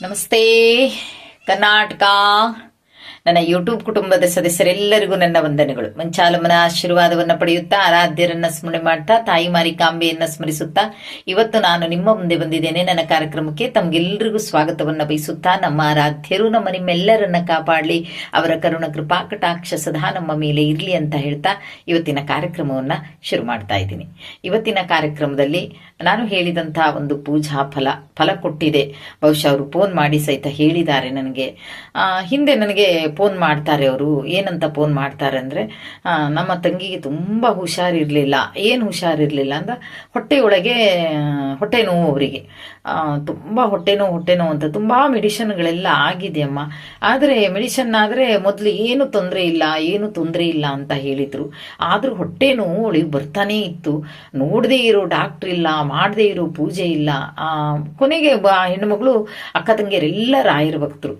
ನಮಸ್ತೆ ಕರ್ನಾಟಕ ನನ್ನ ಯೂಟ್ಯೂಬ್ ಕುಟುಂಬದ ಸದಸ್ಯರೆಲ್ಲರಿಗೂ ನನ್ನ ವಂದನೆಗಳು. ಮಂಚಾಲಮ್ಮನ ಆಶೀರ್ವಾದವನ್ನು ಪಡೆಯುತ್ತಾ, ಆರಾಧ್ಯರನ್ನ ಸ್ಮರಣೆ ಮಾಡ್ತಾ, ತಾಯಿ ಮಾರಿಕಾಂಬೆಯನ್ನ ಸ್ಮರಿಸುತ್ತಾ, ಇವತ್ತು ನಾನು ನಿಮ್ಮ ಮುಂದೆ ಬಂದಿದ್ದೇನೆ. ನನ್ನ ಕಾರ್ಯಕ್ರಮಕ್ಕೆ ತಮಗೆಲ್ಲರಿಗೂ ಸ್ವಾಗತವನ್ನ ಬಯಸುತ್ತಾ, ನಮ್ಮ ಆರಾಧ್ಯರು, ನಮ್ಮ ನಿಮ್ಮೆಲ್ಲರನ್ನ ಕಾಪಾಡಲಿ, ಅವರ ಕರುಣ ಕೃಪಾ, ಕಟಾಕ್ಷ ಸದಾ ನಮ್ಮ ಮೇಲೆ ಇರಲಿ ಅಂತ ಹೇಳ್ತಾ ಇವತ್ತಿನ ಕಾರ್ಯಕ್ರಮವನ್ನ ಶುರು ಮಾಡ್ತಾ ಇದ್ದೀನಿ. ಇವತ್ತಿನ ಕಾರ್ಯಕ್ರಮದಲ್ಲಿ ನಾನು ಹೇಳಿದಂತಹ ಒಂದು ಪೂಜಾ ಫಲ ಫಲ ಕೊಟ್ಟಿದೆ. ಬಹುಶಃ ಅವರು ಫೋನ್ ಮಾಡಿ ಸಹಿತ ಹೇಳಿದ್ದಾರೆ ನನಗೆ. ಹಿಂದೆ ನನಗೆ ಫೋನ್ ಮಾಡ್ತಾರೆ ಅವರು. ಏನಂತ ಫೋನ್ ಮಾಡ್ತಾರೆ ಅಂದರೆ ನಮ್ಮ ತಂಗಿಗೆ ತುಂಬ ಹುಷಾರಿರಲಿಲ್ಲ. ಏನು ಹುಷಾರಿರಲಿಲ್ಲ ಅಂದ ಹೊಟ್ಟೆಯೊಳಗೆ ಹೊಟ್ಟೆ ನೋವು ಅವರಿಗೆ. ತುಂಬ ಹೊಟ್ಟೆ ನೋವು ಹೊಟ್ಟೆ ನೋವು ಅಂತ ತುಂಬ ಮೆಡಿಷನ್ಗಳೆಲ್ಲ ಆಗಿದೆಯಮ್ಮ. ಆದರೆ ಮೆಡಿಷನ್ ಆದರೆ ಮೊದಲು ಏನು ತೊಂದರೆ ಇಲ್ಲ, ಏನು ತೊಂದರೆ ಇಲ್ಲ ಅಂತ ಹೇಳಿದರು. ಆದರೂ ಹೊಟ್ಟೆ ನೋವು ಅವಳಿಗೆ ಬರ್ತಾನೇ ಇತ್ತು. ನೋಡದೇ ಇರೋ ಡಾಕ್ಟ್ರ್ ಇಲ್ಲ, ಮಾಡದೇ ಇರೋ ಪೂಜೆ ಇಲ್ಲ. ಕೊನೆಗೆ ಬ, ಹೆಣ್ಣುಮಗಳು ಅಕ್ಕ ತಂಗಿಯರೆಲ್ಲ ರಾಯರ ಭಕ್ತರು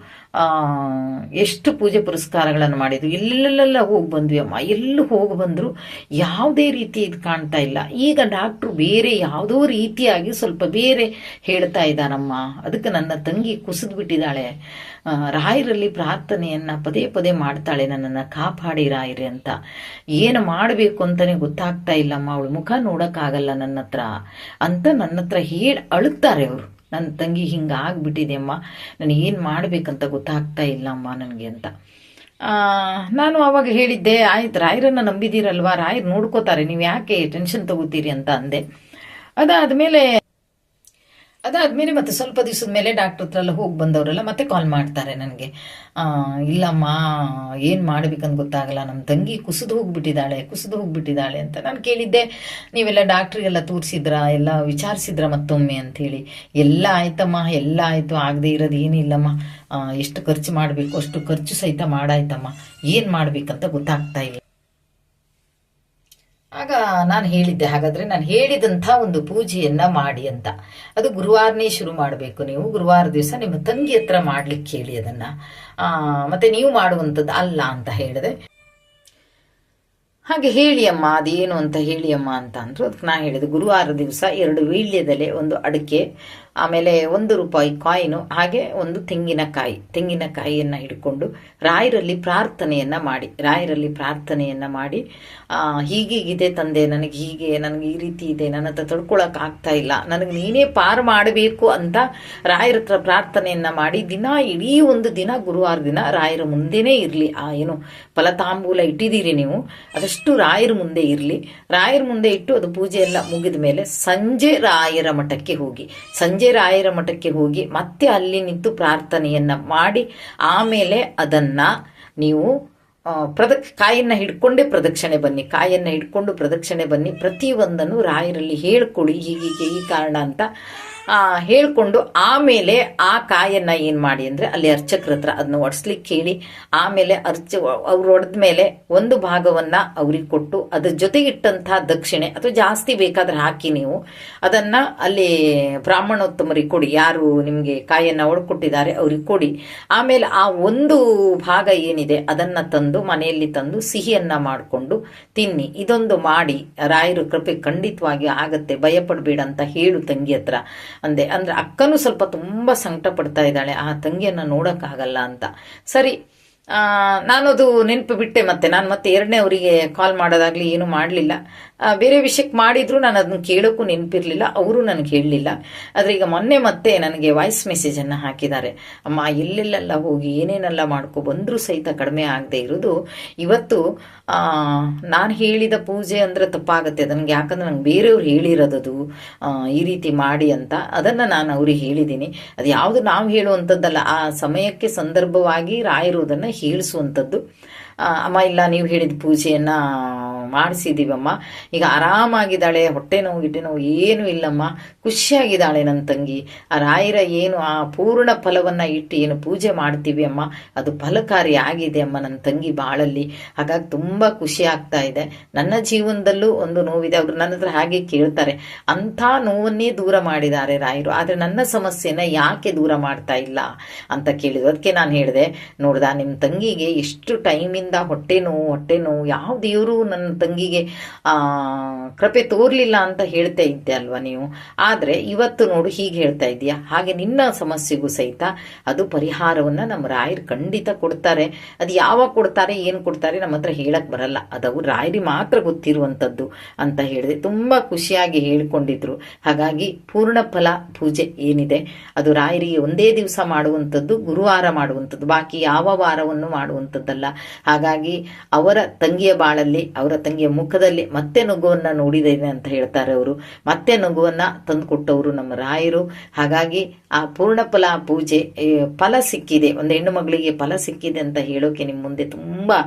ಎಷ್ಟು ಪೂಜೆ ಪುರಸ್ಕಾರಗಳನ್ನು ಮಾಡಿದ್ರು. ಎಲ್ಲೆಲ್ಲೆಲ್ಲ ಹೋಗಿ ಬಂದ್ವಿ ಅಮ್ಮ. ಎಲ್ಲೂ ಹೋಗಿ ಬಂದರು. ಯಾವುದೇ ರೀತಿ ಇದು ಕಾಣ್ತಾ ಇಲ್ಲ. ಈಗ ಡಾಕ್ಟ್ರು ಬೇರೆ ಯಾವುದೋ ರೀತಿಯಾಗಿ ಸ್ವಲ್ಪ ಬೇರೆ ಹೇಳ್ತಾ ಇದ್ದಾನಮ್ಮ. ಅದಕ್ಕೆ ನನ್ನ ತಂಗಿ ಕುಸಿದು ಬಿಟ್ಟಿದ್ದಾಳೆ ರಾಯರಲ್ಲಿ ಪ್ರಾರ್ಥನೆಯನ್ನ ಪದೇ ಪದೇ ಮಾಡ್ತಾಳೆ. ನನ್ನನ್ನು ಕಾಪಾಡಿ ರಾಯರೇ ಅಂತ. ಏನು ಮಾಡಬೇಕು ಅಂತಲೇ ಗೊತ್ತಾಗ್ತಾ ಇಲ್ಲಮ್ಮ. ಅವಳು ಮುಖ ನೋಡೋಕ್ಕಾಗಲ್ಲ ನನ್ನ ಹತ್ರ ಅಂತ ನನ್ನ ಹತ್ರ ಹೇಳಿ ಅಳುತ್ತಾರೆ ಅವರು. ನನ್ನ ತಂಗಿ ಹಿಂಗೆ ಆಗ್ಬಿಟ್ಟಿದೆ ಅಮ್ಮ ನನಗೇನು ಮಾಡಬೇಕಂತ ಗೊತ್ತಾಗ್ತಾ ಇಲ್ಲ ಅಮ್ಮ ನನಗೆ ಅಂತ. ನಾನು ಅವಾಗ ಹೇಳಿದ್ದೆ, ಆಯ್ತು, ರಾಯರನ್ನ ನಂಬಿದ್ದೀರಲ್ವಾ ರಾಯರು ನೋಡ್ಕೋತಾರೆ ನೀವು ಯಾಕೆ ಟೆನ್ಷನ್ ತಗೋತೀರಿ ಅಂತ ಅಂದೆ. ಅದಾದ್ಮೇಲೆ ಅದಾದ್ಮೇಲೆ ಮತ್ತೆ ಸ್ವಲ್ಪ ದಿವಸದ ಮೇಲೆ ಡಾಕ್ಟರ್ ಹತ್ರ ಎಲ್ಲ ಹೋಗಿ ಬಂದವರೆಲ್ಲ ಮತ್ತೆ ಕಾಲ್ ಮಾಡ್ತಾರೆ ನನಗೆ. ಇಲ್ಲಮ್ಮ, ಏನು ಮಾಡ್ಬೇಕಂತ ಗೊತ್ತಾಗಲ್ಲ ನಮ್ಮ ತಂಗಿ ಕುಸಿದು ಹೋಗ್ಬಿಟ್ಟಿದ್ದಾಳೆ ಕುಸಿದು ಹೋಗ್ಬಿಟ್ಟಿದ್ದಾಳೆ ಅಂತ ನಾನು ಕೇಳಿದ್ದೆ. ನೀವೆಲ್ಲ ಡಾಕ್ಟ್ರಿಗೆಲ್ಲ ತೋರಿಸಿದ್ರ, ಎಲ್ಲ ವಿಚಾರಿಸಿದ್ರ ಮತ್ತೊಮ್ಮೆ ಅಂಥೇಳಿ ಎಲ್ಲ ಆಯ್ತಮ್ಮ, ಎಲ್ಲ ಆಯ್ತು, ಆಗದೆ ಇರೋದು ಏನಿಲ್ಲಮ್ಮ ಎಷ್ಟು ಖರ್ಚು ಮಾಡಬೇಕು, ಅಷ್ಟು ಖರ್ಚು ಸಹಿತ ಮಾಡಾಯ್ತಮ್ಮ. ಏನು ಮಾಡ್ಬೇಕಂತ ಗೊತ್ತಾಗ್ತಾ ಇಲ್ಲ. ಆಗ ನಾನು ಹೇಳಿದ್ದೆ, ಹಾಗಾದ್ರೆ ನಾನು ಹೇಳಿದಂಥ ಒಂದು ಪೂಜೆಯನ್ನ ಮಾಡಿ ಅಂತ. ಅದು ಗುರುವಾರನೇ ಶುರು ಮಾಡಬೇಕು ನೀವು. ಗುರುವಾರ ದಿವಸ ನಿಮ್ಮ ತಂಗಿ ಹತ್ರ ಮಾಡ್ಲಿಕ್ಕೆ ಹೇಳಿ ಅದನ್ನ. ಮತ್ತೆ ನೀವು ಮಾಡುವಂಥದ್ದು ಅಲ್ಲ ಅಂತ ಹೇಳಿದೆ. ಹಾಗೆ ಹೇಳಿ ಅಮ್ಮ, ಅದೇನು ಅಂತ ಹೇಳಿ ಅಮ್ಮ ಅಂತ ಅಂದ್ರು. ಅದಕ್ಕೆ ನಾ ಹೇಳಿದೆ, ಗುರುವಾರ ದಿವಸ ಎರಡು ವೀಳ್ಯದೆಲೆ ಒಂದು ಅಡಿಕೆ ಆಮೇಲೆ ಒಂದು ರೂಪಾಯಿ ಕಾಯಿನು, ಹಾಗೆ ಒಂದು ತೆಂಗಿನಕಾಯಿ, ತೆಂಗಿನಕಾಯಿಯನ್ನು ಹಿಡ್ಕೊಂಡು ರಾಯರಲ್ಲಿ ಪ್ರಾರ್ಥನೆಯನ್ನು ಮಾಡಿ, ರಾಯರಲ್ಲಿ ಪ್ರಾರ್ಥನೆಯನ್ನು ಮಾಡಿ ಹೀಗೀಗಿದೆ ತಂದೆ, ನನಗೆ ಹೀಗೆ, ನನಗೆ ಈ ರೀತಿ ಇದೆ, ನನ್ನ ಹತ್ರ ತಡ್ಕೊಳಕ್ ಆಗ್ತಾ ಇಲ್ಲ, ನನಗೆ ನೀನೇ ಪಾರು ಮಾಡಬೇಕು ಅಂತ ರಾಯರ ಹತ್ರ ಪ್ರಾರ್ಥನೆಯನ್ನು ಮಾಡಿ, ದಿನ ಇಡೀ ಒಂದು ದಿನ, ಗುರುವಾರ ದಿನ ರಾಯರ ಮುಂದೆನೇ ಇರಲಿ. ಆ, ಏನು ಫಲತಾಂಬೂಲ ಇಟ್ಟಿದ್ದೀರಿ ನೀವು, ಅದಷ್ಟು ರಾಯರ ಮುಂದೆ ಇರಲಿ. ರಾಯರ ಮುಂದೆ ಇಟ್ಟು ಅದು ಪೂಜೆ ಎಲ್ಲ ಮುಗಿದ ಮೇಲೆ ಸಂಜೆ ರಾಯರ ಮಠಕ್ಕೆ ಹೋಗಿ, ಸಂಜೆ ರಾಯರ ಮಠಕ್ಕೆ ಹೋಗಿ ಮತ್ತೆ ಅಲ್ಲಿ ನಿಂತು ಪ್ರಾರ್ಥನೆಯನ್ನ ಮಾಡಿ ಆಮೇಲೆ ಅದನ್ನ ನೀವು ಪ್ರದಕ್ಷ, ಕಾಯನ್ನ ಹಿಡ್ಕೊಂಡೇ ಪ್ರದಕ್ಷಿಣೆ ಬನ್ನಿ. ಕಾಯನ್ನ ಹಿಡ್ಕೊಂಡು ಪ್ರದಕ್ಷಿಣೆ ಬನ್ನಿ. ಪ್ರತಿಯೊಂದನ್ನು ರಾಯರಲ್ಲಿ ಹೇಳ್ಕೊಡಿ. ಹೀಗೀಗೆ ಈ ಕಾರಣ ಅಂತ ಹೇಳ್ಕೊಂಡು ಆಮೇಲೆ ಆ ಕಾಯನ್ನ ಏನು ಮಾಡಿ ಅಂದ್ರೆ ಅಲ್ಲಿ ಅರ್ಚಕರ ಹತ್ರ ಅದನ್ನ ಒಡಿಸ್ಲಿಕ್ಕೆ ಹೇಳಿ ಆಮೇಲೆ ಅರ್ಚ, ಅವ್ರು ಒಡೆದ ಮೇಲೆ ಒಂದು ಭಾಗವನ್ನ ಅವ್ರಿಗೆ ಕೊಟ್ಟು ಅದ್ರ ಜೊತೆಗಿಟ್ಟಂತಹ ದಕ್ಷಿಣೆ ಅಥವಾ ಜಾಸ್ತಿ ಬೇಕಾದ್ರೆ ಹಾಕಿ ನೀವು ಅದನ್ನ ಅಲ್ಲಿ ಬ್ರಾಹ್ಮಣೋತ್ತಮರಿಗೆ ಕೊಡಿ, ಯಾರು ನಿಮಗೆ ಕಾಯನ್ನ ಒಡ್ಕೊಟ್ಟಿದ್ದಾರೆ ಅವ್ರಿಗೆ ಕೊಡಿ. ಆಮೇಲೆ ಆ ಒಂದು ಭಾಗ ಏನಿದೆ ಅದನ್ನ ತಂದು ಮನೆಯಲ್ಲಿ ತಂದು ಸಿಹಿಯನ್ನ ಮಾಡಿಕೊಂಡು ತಿನ್ನಿ. ಇದೊಂದು ಮಾಡಿ, ರಾಯರು ಕೃಪೆ ಖಂಡಿತವಾಗಿ ಆಗತ್ತೆ, ಭಯಪಡಬೇಡ ಅಂತ ಹೇಳು ತಂಗಿ ಹತ್ರ. ಅಂದೆ. ಅಂದ್ರೆ ಅಕ್ಕನೂ ಸ್ವಲ್ಪ ತುಂಬಾ ಸಂಕಟ ಪಡ್ತಾ ಇದ್ದಾಳೆ. ಆ ತಂಗಿಯನ್ನ ನೋಡಕ್ಕಾಗಲ್ಲ ಅಂತ. ಸರಿ ನಾನದು ನೆನಪು ಬಿಟ್ಟೆ ಮತ್ತೆ. ನಾನು ಮತ್ತೆ ಎರಡನೇ ಅವರಿಗೆ ಕಾಲ್ ಮಾಡೋದಾಗ್ಲಿ ಏನು ಮಾಡಲಿಲ್ಲ. ಬೇರೆ ವಿಷಯಕ್ಕೆ ಮಾಡಿದ್ರು ನಾನು ಅದನ್ನ ಕೇಳೋಕ್ಕೂ ನೆನಪಿರಲಿಲ್ಲ, ಅವರು ನನಗೆ ಹೇಳಲಿಲ್ಲ ಆದರೆ ಈಗ ಮೊನ್ನೆ ಮತ್ತೆ ನನಗೆ ವಾಯ್ಸ್ ಮೆಸೇಜನ್ನು ಹಾಕಿದ್ದಾರೆ. ಅಮ್ಮ, ಎಲ್ಲೆಲ್ಲೆಲ್ಲ ಹೋಗಿ ಏನೇನೆಲ್ಲ ಮಾಡ್ಕೊ ಬಂದರೂ ಸಹಿತ ಕಡಿಮೆ ಆಗದೆ ಇರೋದು. ಇವತ್ತು ನಾನು ಹೇಳಿದ ಪೂಜೆ ಅಂದರೆ ತಪ್ಪಾಗುತ್ತೆ. ನನಗೆ ಯಾಕಂದ್ರೆ ನಂಗೆ ಬೇರೆಯವ್ರು ಹೇಳಿರೋದದು ಈ ರೀತಿ ಮಾಡಿ ಅಂತ. ಅದನ್ನು ನಾನು ಅವ್ರಿಗೆ ಹೇಳಿದ್ದೀನಿ ಅದು ಯಾವುದು ನಾವು ಹೇಳುವಂಥದ್ದಲ್ಲ, ಆ ಸಮಯಕ್ಕೆ ಸಂದರ್ಭವಾಗಿ ರಾಯರು ಅದನ್ನು ಹೇಳಿಸುವಂಥದ್ದು. ಅಮ್ಮ ಇಲ್ಲ ನೀವು ಹೇಳಿದ ಪೂಜೆಯನ್ನ ಮಾಡಿಸಿದೀವಮ್ಮ. ಈಗ ಆರಾಮಾಗಿದ್ದಾಳೆ, ಹೊಟ್ಟೆ ನೋವು ಗಿಟ್ಟೆ ನೋವು ಏನೂ ಇಲ್ಲಮ್ಮ. ಖುಷಿಯಾಗಿದ್ದಾಳೆ ನನ್ನ ತಂಗಿ. ಆ ರಾಯರ ಏನು ಆ ಪೂರ್ಣ ಫಲವನ್ನ ಇಟ್ಟು ಏನು ಪೂಜೆ ಮಾಡ್ತೀವಿ ಅಮ್ಮ ಅದು ಫಲಕಾರಿ ಆಗಿದೆ ಅಮ್ಮ ನನ್ನ ತಂಗಿ ಬಾಳಲ್ಲಿ. ಹಾಗಾಗಿ ತುಂಬಾ ಖುಷಿ ಆಗ್ತಾ ಇದೆ. ನನ್ನ ಜೀವನದಲ್ಲೂ ಒಂದು ನೋವಿದೆ. ಅವರು ನನ್ನ ಹತ್ರ ಹಾಗೆ ಕೇಳ್ತಾರೆ. ಅಂಥ ನೋವನ್ನೇ ದೂರ ಮಾಡಿದ್ದಾರೆ ರಾಯರು. ಆದರೆ ನನ್ನ ಸಮಸ್ಯೆನ ಯಾಕೆ ದೂರ ಮಾಡ್ತಾ ಇಲ್ಲ ಅಂತ ಕೇಳಿದ್ರು. ಅದಕ್ಕೆ ನಾನು ಹೇಳಿದೆ, ನೋಡ್ದ, ನಿಮ್ಮ ತಂಗಿಗೆ ಎಷ್ಟು ಟೈಮಿಂದ ಹೊಟ್ಟೆ ನೋವು ಹೊಟ್ಟೆ ನೋವು, ಯಾವ ದೇವರು ನನ್ನ ತಂಗಿಗೆ, ಆ, ಕೃಪೆ ತೋರ್ಲಿಲ್ಲ ಅಂತ ಹೇಳ್ತಾ ಇದ್ದೆ ಅಲ್ವಾ ನೀವು? ಆದ್ರೆ ಇವತ್ತು ನೋಡು ಹೀಗೆ ಹೇಳ್ತಾ ಇದೀಯಾ ಹಾಗೆ ನಿನ್ನ ಸಮಸ್ಯೆಗೂ ಸಹಿತ ಅದು ಪರಿಹಾರವನ್ನ ನಮ್ಮ ರಾಯರು ಖಂಡಿತ ಕೊಡ್ತಾರೆ. ಅದು ಯಾವಾಗ ಕೊಡ್ತಾರೆ, ಏನು ಕೊಡ್ತಾರೆ ನಮ್ಮ ಹತ್ರ ಹೇಳಕ್ ಬರಲ್ಲ. ಅದವು ರಾಯರಿ ಮಾತ್ರ ಗೊತ್ತಿರುವಂಥದ್ದು ಅಂತ ಹೇಳಿದೆ. ತುಂಬಾ ಖುಷಿಯಾಗಿ ಹೇಳಿಕೊಂಡಿದ್ರು. ಹಾಗಾಗಿ ಪೂರ್ಣ ಫಲ ಪೂಜೆ ಏನಿದೆ, ಅದು ರಾಯರಿಗೆ ಒಂದೇ ದಿವಸ ಮಾಡುವಂಥದ್ದು ಗುರುವಾರ ಮಾಡುವಂಥದ್ದು ಬಾಕಿ ಯಾವ ವಾರವನ್ನು ಮಾಡುವಂಥದ್ದಲ್ಲ ಹಾಗಾಗಿ ಅವರ ತಂಗಿಯ ಬಾಳಲ್ಲಿ, ಅವರ ತಂಗಿಯ ಮುಖದಲ್ಲಿ ಮತ್ತೆ ನಗುವನ್ನ ನೋಡಿದ್ದೇನೆ ಅಂತ ಹೇಳ್ತಾರೆ ಅವರು. ಮತ್ತೆ ನಗುವನ್ನ ತಂದುಕೊಟ್ಟವರು ನಮ್ಮ ರಾಯರು. ಹಾಗಾಗಿ ಆ ಪೂರ್ಣ ಫಲ ಪೂಜೆ ಫಲ ಸಿಕ್ಕಿದೆ. ಒಂದು ಹೆಣ್ಣು ಮಗಳಿಗೆ ಫಲ ಸಿಕ್ಕಿದೆ ಅಂತ ಹೇಳೋಕೆ ನಿಮ್ಮ ಮುಂದೆ ತುಂಬಾ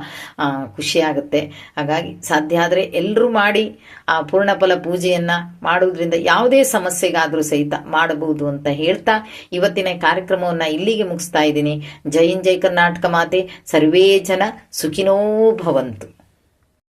ಖುಷಿಯಾಗುತ್ತೆ ಹಾಗಾಗಿ ಸಾಧ್ಯ ಆದರೆ ಎಲ್ಲರೂ ಮಾಡಿ ಆ ಪೂರ್ಣ ಫಲ ಪೂಜೆಯನ್ನ ಮಾಡುವುದರಿಂದ ಯಾವುದೇ ಸಮಸ್ಯೆಗಾದರೂ ಸಹಿತ ಮಾಡಬಹುದು ಅಂತ ಹೇಳ್ತಾ ಇವತ್ತಿನ ಕಾರ್ಯಕ್ರಮವನ್ನ ಇಲ್ಲಿಗೆ ಮುಗಿಸ್ತಾ ಇದ್ದೀನಿ. ಜೈನ್ ಜೈ ಕರ್ನಾಟಕ ಮಾತೆ. ಸರ್ವೇ ಜನ ಸುಖಿನೋ ಭವಂತು.